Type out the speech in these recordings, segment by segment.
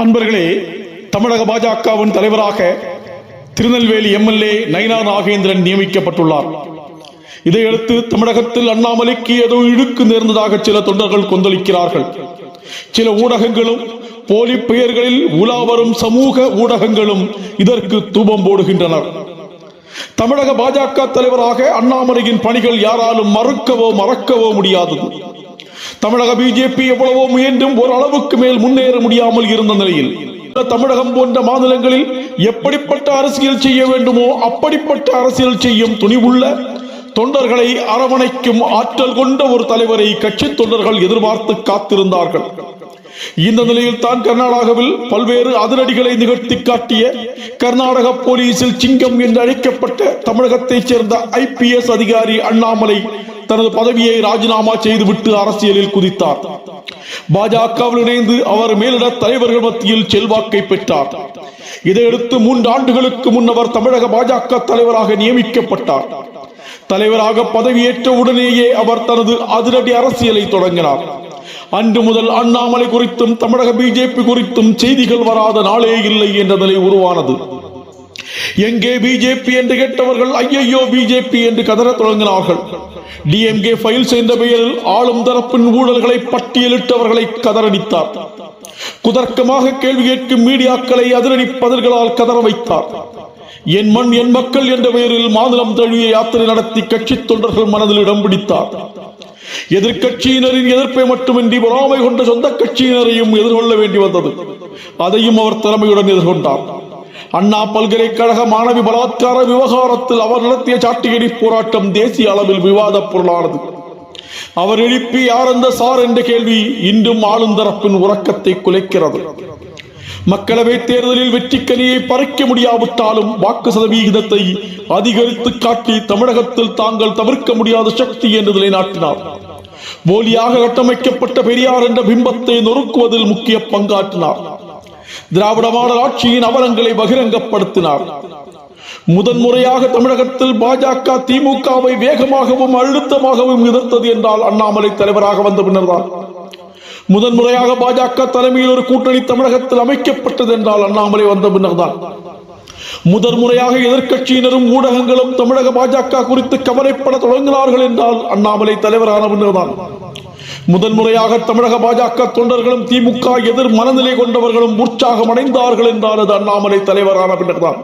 அன்பர்களே தமிழக பாஜகவின் தலைவராக திருநெல்வேலி எம்எல்ஏ நயினா நாகேந்திரன் நியமிக்கப்பட்டுள்ளார். இதையடுத்து தமிழகத்தில் அண்ணாமலைக்கு ஏதோ இழுக்கு நேர்ந்ததாக சில தொண்டர்கள் கொந்தளிக்கிறார்கள். சில ஊடகங்களும் போலி பெயர்களில் உலாவரும் சமூக ஊடகங்களும் இதற்கு தூபம் போடுகின்றனர். தமிழக பாஜக தலைவராக அண்ணாமலையின் பணிகள் யாராலும் மறுக்கவோ மறக்கவோ முடியாதது. தமிழக பிஜேபி எவ்வளவோ முயன்றும் ஓரளவுக்கு மேல் முன்னேற முடியாமல் இருந்த நிலையில் தமிழகம் போன்ற மாநிலங்களில் எப்படிப்பட்ட அரசியல் செய்ய வேண்டுமோ அப்படிப்பட்ட அரசியல் செய்யும் துணிவுள்ள தொண்டர்களை அரவணைக்கும் ஆற்றல் கொண்ட ஒரு தலைவரை கட்சி தொண்டர்கள் எதிர்பார்த்து காத்திருந்தார்கள். இந்த நிலையில் தான் கர்நாடகாவில் பல்வேறு அதிரடிகளை நிகழ்த்தி காட்டிய கர்நாடக போலீசில் சிங்கம் என்று அழைக்கப்பட்ட தமிழகத்தைச் சேர்ந்த ஐபிஎஸ் அதிகாரி அண்ணாமலை தனது பதவியை ராஜினாமா செய்துவிட்டு அரசியலில் குதித்தார். பாஜகவில் இணைந்து அவர் மேலிட தலைவர்கள் மத்தியில் செல்வாக்கை பெற்றார். இதையடுத்து மூன்று ஆண்டுகளுக்கு முன்னவர் தமிழக பாஜக தலைவராக நியமிக்கப்பட்டார். தலைவராக பதவியேற்ற உடனேயே அவர் தனது அதிரடி அரசியலை தொடங்கினார். அன்று முதல் அண்ணாமலை குறித்தும் தமிழக பிஜேபி குறித்தும் செய்திகள் வராத நாளே இல்லை என்ற நிலை உருவானது. எங்கே பிஜேபி என்று கேட்டவர்கள் ஐயையோ பிஜேபி என்று கதறத் தொடங்கினார்கள். டிஎம்கே ஃபைல் என்ற பெயரில் ஆளும் தரப்பின் ஊழல்களை பட்டியலிட்டவர்களை கதறடித்தார். குதர்க்கமாக கேள்வி கேட்கும் மீடியாக்களை அதிரடி பதில்களால் கதற வைத்தார். என் மண் என் மக்கள் என்ற பெயரில் மாநிலம் தழுவிய யாத்திரை நடத்தி கட்சி தொண்டர்கள் மனதில் இடம் பிடித்தார். எதிர்கட்சியினரின் எதிர்ப்பை மட்டுமின்றி பொறாமை கொண்ட சொந்த கட்சியினரையும் எதிர்கொள்ள வேண்டி வந்தது. அதையும் அவர் திறமையுடன் எதிர்கொண்டார். அண்ணா பல்கலைக்கழக மாணவி பலாத்கார விவகாரத்தில் அவர் நடத்திய சாட்டியடி போராட்டம் தேசிய அளவில் விவாதப் பொருளானது. அவர் எழுப்பி யார் அந்த சார்? என்ற கேள்வி இன்றும் ஆளும் தரப்பின் உறக்கத்தை குலைக்கிறது. மக்களவை தேர்தலில் வெற்றிக்கனியை பறிக்க முடியாவிட்டாலும் வாக்கு சதவிகிதத்தை அதிகரித்து காட்டி தமிழகத்தில் தாங்கள் தவிர்க்க முடியாத சக்தி என்று நிலைநாட்டினார். போலியாக கட்டமைக்கப்பட்ட பெரியார் என்ற பிம்பத்தை நொறுக்குவதில் முக்கிய பங்காற்றினார். திராவிட மாடல் ஆட்சியின் அவலங்களை பகிரங்கப்படுத்தினார். முதன்முறையாக தமிழகத்தில் பாஜக திமுகவை வேகமாகவும் அழுத்தமாகவும் எதிர்த்தது என்றால் அண்ணாமலை தலைவராக வந்த பின்னர்தான். முதன்முறையாக பாஜக தலைமையில் ஒரு கூட்டணி தமிழகத்தில் அமைக்கப்பட்டது என்றால் அண்ணாமலை வந்த பின்னர்தான். முதல் முறையாக எதிர்க்கட்சியினரும் ஊடகங்களும் தமிழக பாஜக குறித்து கவலைப்பட தொடங்கினார்கள் என்றால் அண்ணாமலை தலைவரான பின்னர்தான். முதன் முறையாக தமிழக பாஜக தொண்டர்களும் திமுக எதிர் மனநிலை கொண்டவர்களும் உற்சாகம் அடைந்தார்கள் என்றால் அது அண்ணாமலை தலைவரான பின்னர்தான்.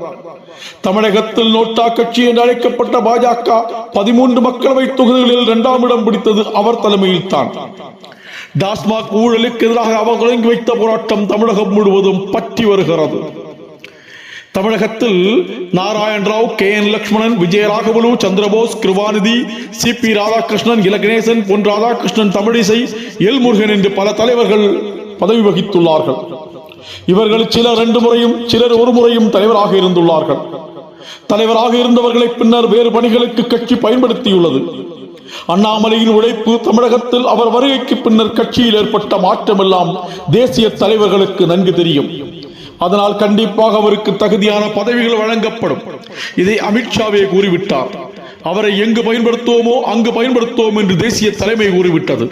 தமிழகத்தில் நோட்டா கட்சி என்று அழைக்கப்பட்ட பாஜக பதிமூன்று மக்களவை தொகுதிகளில் இரண்டாம் இடம் பிடித்தது அவர் தலைமையில் தான் டாஸ்மாக் ஊழலுக்கு எதிராக அவர் தொடங்கி வைத்த போராட்டம் தமிழகம் முழுவதும் பற்றி வருகிறது. தமிழகத்தில் Narayan Rao K N Lakshmanan Vijayaraghavalu Chandrabose Kirubanidhi C P Radhakrishnan Ila Ganesan Pon Radhakrishnan Tamilisai L Murugan என்று பல தலைவர்கள் பதவி வகித்துள்ளார்கள். இவர்கள் சிலர் ரெண்டு முறையும் சிலர் ஒரு முறையும் தலைவராக இருந்துள்ளார்கள். தலைவராக இருந்தவர்களை பின்னர் வேறு பணிகளுக்கு கட்சி பயன்படுத்தியுள்ளது. அண்ணாமலையின் உழைப்பு தமிழகத்தில் அவர் வருகைக்கு பின்னர் கட்சியில் ஏற்பட்ட மாற்றமெல்லாம் தேசிய தலைவர்களுக்கு நன்கு தெரியும். அதனால் கண்டிப்பாக அவருக்கு தகுதியான பதவிகள் வழங்கப்படும். இதை அமித்ஷாவே கூறிவிட்டார். அவரை எங்கு பயன்படுத்துவோமோ அங்கு பயன்படுத்துவோம் என்று தேசிய தலைமை கூறிவிட்டது.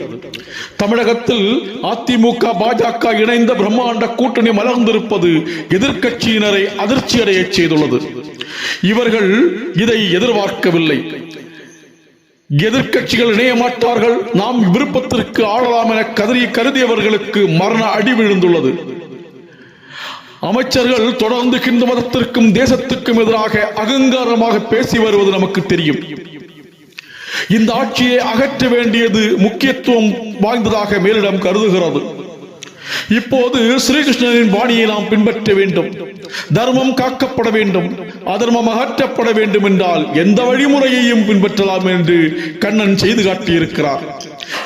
தமிழகத்தில் அதிமுக பாஜக இணைந்த பிரம்மாண்ட கூட்டணி மலர்ந்திருப்பது எதிர்க்கட்சியினரை அதிர்ச்சியடைய செய்துள்ளது. இவர்கள் இதை எதிர்பார்க்கவில்லை. எதிர்க்கட்சிகள் இணைய மாட்டார்கள். நாம் விருப்பத்திற்கு ஆளலாம் என கதறி கருதியவர்களுக்கு மரண அடி விழுந்துள்ளது. அமைச்சர்கள் தொடர்ந்து ஹிந்து மதத்திற்கும் தேசத்துக்கும் எதிராக அகங்காரமாக பேசி வருவது நமக்கு தெரியும். இந்த ஆட்சியை அகற்ற வேண்டியது முக்கியத்துவம் வாய்ந்ததாக மேலிடம் கருதுகிறது. இப்போது ஸ்ரீகிருஷ்ணனின் பாணியை நாம் பின்பற்ற வேண்டும். தர்மம் காக்கப்பட வேண்டும். அதர்மம் அகற்றப்பட வேண்டும் என்றால் எந்த வழிமுறையையும் பின்பற்றலாம் என்று கண்ணன் செய்து காட்டியிருக்கிறார்.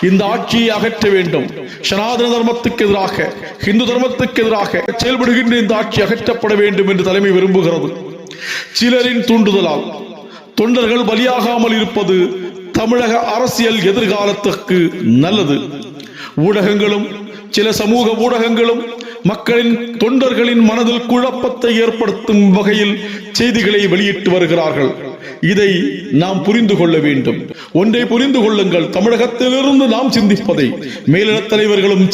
இந்த ஆட்சியை அகற்ற வேண்டும். சனாதன தர்மத்துக்கு எதிராக இந்து தர்மத்துக்கு எதிராக செயல்படுகின்ற இந்த ஆட்சி அகற்றப்பட வேண்டும் என்று தலைமை விரும்புகிறது. சிலரின் தூண்டுதலால் தொண்டர்கள் பலியாகாமல் இருப்பது தமிழக அரசியல் எதிர்காலத்துக்கு நல்லது. ஊடகங்களும் சில சமூக ஊடகங்களும் மக்களின் தொண்டர்களின் மனதில் குழப்பத்தை ஏற்படுத்தும் வகையில் செய்திகளை வெளியிட்டு வருகிறார்கள். இதை நாம் புரிந்து கொள்ள வேண்டும். ஒன்றை புரிந்து கொள்ளுங்கள். தமிழகத்திலிருந்து நாம் சிந்திப்பதை. மேலிடத் தலைவர்களும்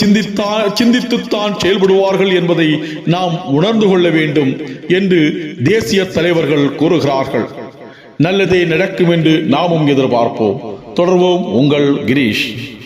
சிந்தித்துத்தான் செயல்படுவார்கள் என்பதை நாம் உணர்ந்து கொள்ள வேண்டும் என்று தேசிய தலைவர்கள் கூறுகிறார்கள். நல்லதே நடக்கும் என்று நாமும் எதிர்பார்ப்போம். தொடர்வோம் உங்கள் கிரீஷ்.